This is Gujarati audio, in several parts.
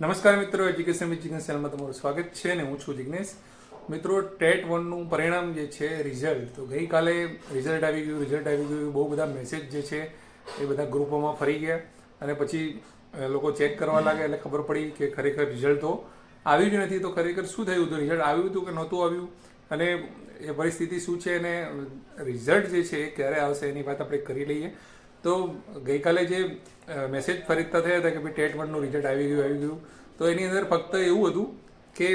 નમસ્કાર મિત્રો એજ્યુકેશન વિથ જિગ્નેશ ચેનલમાં તમારું સ્વાગત છે અને હું છું જિગ્નેશ. મિત્રો ટેટ વનનું પરિણામ જે છે રિઝલ્ટ તો ગઈકાલે રિઝલ્ટ આવી ગયું રિઝલ્ટ આવી ગયું, બહુ બધા મેસેજ જે છે, એ બધા ગ્રુપોમાં ફરી ગયા અને પછી લોકો ચેક કરવા લાગ્યા એટલે ખબર પડી કે ખરેખર રિઝલ્ટ તો આવ્યું જ નથી. તો ખરેખર શું થયું? હતું રિઝલ્ટ આવ્યું હતું કે નહોતું આવ્યું? અને એ પરિસ્થિતિ શું છે? અને રિઝલ્ટ જે છે, એ ક્યારે આવશે? એની વાત આપણે કરી લઈએ. તો ગઈકાલે જે મેસેજ ફરીદતા થયા હતા કે ભાઈ ટેટ વનનું રિઝલ્ટ આવી ગયું આવી ગયું. તો એની અંદર ફક્ત એવું હતું કે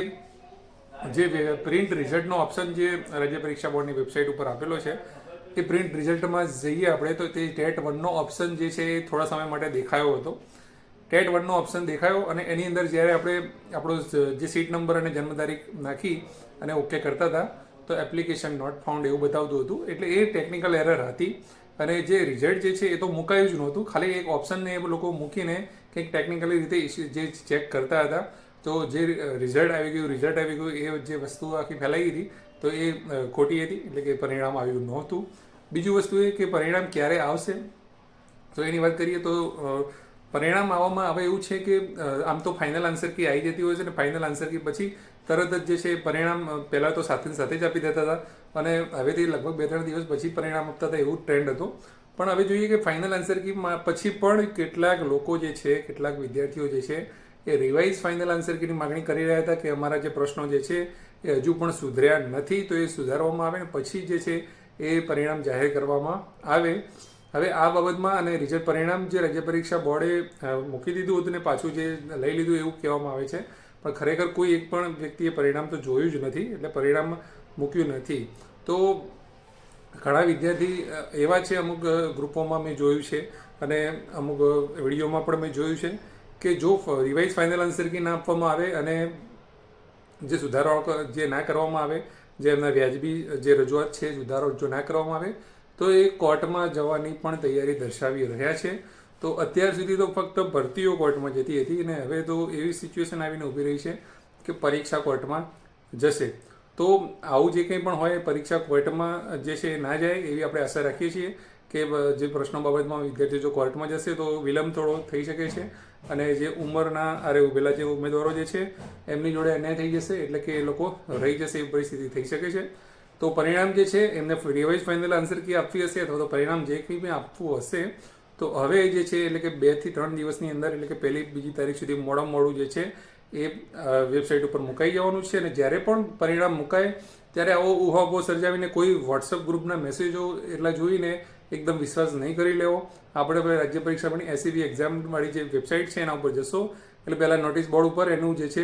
જે પ્રિન્ટ રિઝલ્ટનો ઓપ્શન જે રાજ્ય પરીક્ષા બોર્ડની વેબસાઇટ ઉપર આપેલો છે, એ પ્રિન્ટ રિઝલ્ટમાં જઈએ આપણે, તો તે ટેટ વનનો ઓપ્શન જે છે એ થોડા સમય માટે દેખાયો હતો. ટેટ વનનો ઓપ્શન દેખાયો અને એની અંદર જ્યારે આપણે આપણો જે સીટ નંબર અને જન્મ તારીખ નાખી અને ઓકે કરતા હતા, તો એપ્લિકેશન નોટ ફાઉન્ડ એવું બતાવતું હતું. એટલે એ ટેકનિકલ એરર હતી. અને જે રિઝલ્ટ જે છે એ તો મુકાયું જ નહોતું. ખાલી એક ઓપ્શનને એ લોકો મૂકીને કંઈક ટેકનિકલી રીતે જે ચેક કરતા હતા. તો જે રિઝલ્ટ આવી ગયું રિઝલ્ટ આવી ગયું, એ જે વસ્તુ આખી ફેલાઈ હતી, તો એ ખોટી હતી. એટલે કે પરિણામ આવ્યું નહોતું. બીજું વસ્તુ એ કે પરિણામ ક્યારે આવશે? તો એની વાત કરીએ તો પરિણામ આવવામાં હવે એવું છે કે આમ તો ફાઇનલ આન્સર કી આવી જતી હોય છે ને ફાઇનલ આન્સર કી પછી તરત જ જે છે પરિણામ પહેલાં તો સાથે સાથે જ આપી દેતા હતા અને હવેથી લગભગ બે ત્રણ દિવસ પછી પરિણામ આપતા હતા એવું ટ્રેન્ડ હતો. પણ હવે જોઈએ કે ફાઇનલ આન્સર કી પછી પણ કેટલાક લોકો જે છે, કેટલાક વિદ્યાર્થીઓ જે છે એ રિવાઇઝ ફાઇનલ આન્સર કીની માગણી કરી રહ્યા હતા કે અમારા જે પ્રશ્નો જે છે એ હજુ પણ સુધર્યા નથી, તો એ સુધારવામાં આવે ને પછી જે છે એ પરિણામ જાહેર કરવામાં આવે. હવે આ બાબતમાં અને રિઝલ્ટ પરિણામ જે રાજ્ય પરીક્ષા બોર્ડે મૂકી દીધું હતું ને પાછું જે લઈ લીધું એવું કહેવામાં આવે છે, પણ ખરેખર કોઈ એક પણ વ્યક્તિએ પરિણામ તો જોયું જ નથી, એટલે પરિણામ મૂક્યું નથી. તો ઘણા વિદ્યાર્થી એવા છે અમુક ગ્રુપોમાં મેં જોયું છે અને અમુક વિડીયોમાં પણ મેં જોયું છે કે જો રિવાઇઝ ફાઇનલ આન્સર કી ના આપવામાં આવે અને જે સુધારાઓ જે ના કરવામાં આવે, જે એમના વ્યાજબી જે રજૂઆત છે સુધારો જો ના કરવામાં આવે તો એ કોર્ટમાં જવાની પણ તૈયારી દર્શાવી રહ્યા છે. તો અત્યાર સુધી તો ફક્ત ભરતીઓ કોર્ટમાં જતી હતી અને હવે તો એવી સિચ્યુએશન આવીને ઊભી રહી છે કે પરીક્ષા કોર્ટમાં જશે. તો આવું જે કંઈ પણ હોય પરીક્ષા કોર્ટમાં જે છે એ ના જાય એવી આપણે આશા રાખીએ છીએ કે જે પ્રશ્નો બાબતમાં વિદ્યાર્થીઓ જો કોર્ટમાં જશે તો વિલંબ થોડો થઈ શકે છે અને જે ઉંમરના આરે ઉભેલા જે ઉમેદવારો જે છે એમની જોડે અન્યાય થઈ જશે એટલે કે એ લોકો રહી જશે એવી પરિસ્થિતિ થઈ શકે છે. તો પરિણામ જે છે, એમને રિવાઇઝ ફાઇનલ આન્સર કી આપવી હશે અથવા તો પરિણામ જે કંઈ મેં આપવું હશે, તો હવે જે છે, એટલે કે બેથી ત્રણ દિવસની અંદર, એટલે કે પહેલી બીજી તારીખ સુધી મોડામાં મોડું જે છે, એ વેબસાઇટ ઉપર મુકાઈ જવાનું છે. અને જ્યારે પણ પરિણામ મુકાય, ત્યારે આવો ઉહાપો સર્જાવીને કોઈ વોટ્સઅપ ગ્રુપના મેસેજો એટલા જોઈને એકદમ વિશ્વાસ નહીં કરી લેવો. આપણે રાજ્ય પરીક્ષા પણ એસીબી એક્ઝામ વાળી જે વેબસાઇટ છે, એના ઉપર જશો. એટલે પહેલાં નોટિસ બોર્ડ ઉપર એનું જે છે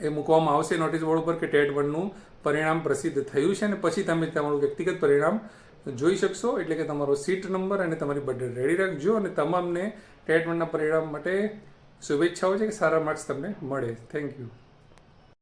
એ મૂકવામાં આવશે નોટિસ બોર્ડ ઉપર કે ટેટ વનનું પરિણામ પ્રસિદ્ધ થયું છે અને પછી તમે તમારું વ્યક્તિગત પરિણામ જોઈ શકશો. એટલે કે તમારો સીટ નંબર અને તમારી બર્થડે રેડી રાખજો અને તમામને ટેટ વનના પરિણામ માટે શુભેચ્છાઓ છે કે સારા માર્ક્સ તમને મળે. Thank you